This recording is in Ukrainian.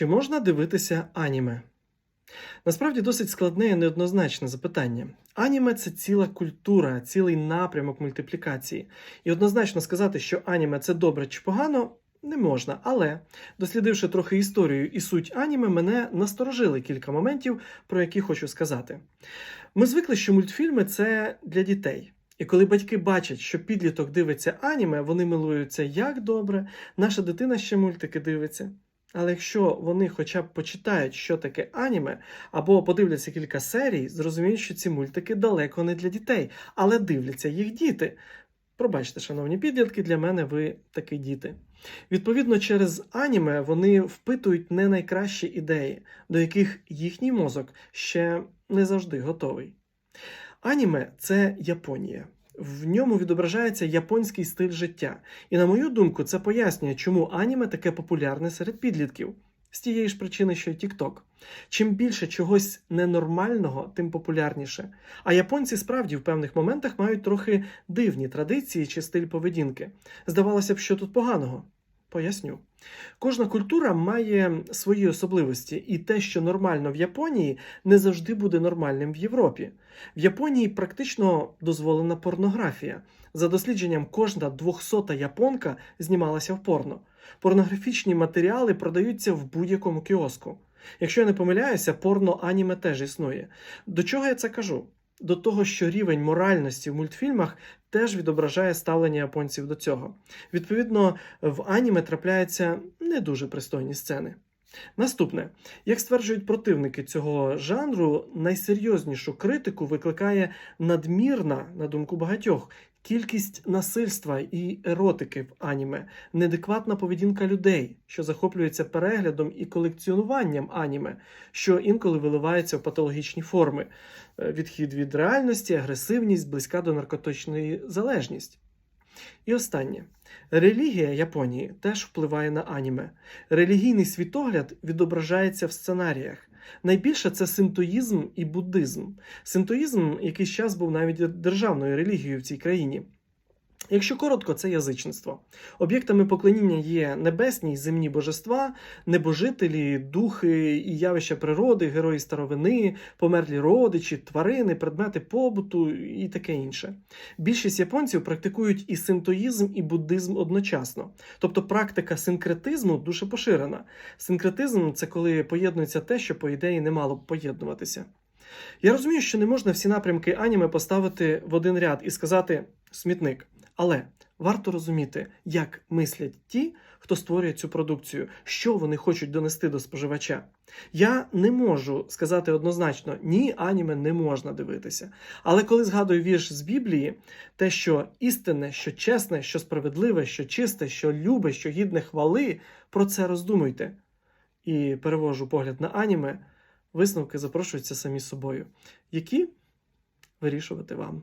Чи можна дивитися аніме? Насправді досить складне і неоднозначне запитання. Аніме це ціла культура, цілий напрямок мультиплікації. І однозначно сказати, що аніме це добре чи погано, не можна. Але, дослідивши трохи історію і суть аніме, мене насторожили кілька моментів, про які хочу сказати. Ми звикли, що мультфільми це для дітей. І коли батьки бачать, що підліток дивиться аніме, вони милуються як добре, наша дитина ще мультики дивиться. Але якщо вони хоча б почитають, що таке аніме, або подивляться кілька серій, зрозуміють, що ці мультики далеко не для дітей, але дивляться їх діти. Пробачте, шановні підлітки, для мене ви такі діти. Відповідно, через аніме вони впитують не найкращі ідеї, до яких їхній мозок ще не завжди готовий. Аніме це Японія. В ньому відображається японський стиль життя. І на мою думку, це пояснює, чому аніме таке популярне серед підлітків. З тієї ж причини, що й TikTok. Чим більше чогось ненормального, тим популярніше. А японці справді в певних моментах мають трохи дивні традиції чи стиль поведінки. Здавалося б, що тут поганого. Поясню. Кожна культура має свої особливості, і те, що нормально в Японії, не завжди буде нормальним в Європі. В Японії практично дозволена порнографія. За дослідженням, кожна двохсота японка знімалася в порно. Порнографічні матеріали продаються в будь-якому кіоску. Якщо я не помиляюся, порно аніме теж існує. До чого я це кажу? До того, що рівень моральності в мультфільмах теж відображає ставлення японців до цього. Відповідно, в аніме трапляються не дуже пристойні сцени. Наступне, як стверджують противники цього жанру, найсерйознішу критику викликає надмірна, на думку багатьох, кількість насильства і еротики в аніме, неадекватна поведінка людей, що захоплюються переглядом і колекціонуванням аніме, що інколи виливається в патологічні форми, Е, відхід від реальності, агресивність, близька до наркотичної залежність. І останнє. Релігія Японії теж впливає на аніме. Релігійний світогляд відображається в сценаріях. Найбільше це синтоїзм і буддизм. Синтоїзм якийсь час був навіть державною релігією в цій країні. Якщо коротко, це язичництво. Об'єктами поклоніння є небесні й земні божества, небожителі, духи і явища природи, герої старовини, померлі родичі, тварини, предмети побуту і таке інше. Більшість японців практикують і синтоїзм, і буддизм одночасно. Тобто практика синкретизму дуже поширена. Синкретизм це коли поєднується те, що, по ідеї, не мало б поєднуватися. Я розумію, що не можна всі напрямки аніме поставити в один ряд і сказати смітник. Але варто розуміти, як мислять ті, хто створює цю продукцію, що вони хочуть донести до споживача. Я не можу сказати однозначно, ні, аніме не можна дивитися. Але коли згадую вірш з Біблії, те, що істинне, що чесне, що справедливе, що чисте, що любе, що гідне хвали, про це роздумуйте. І перевожу погляд на аніме, висновки запрошуються самі собою, які вирішувати вам.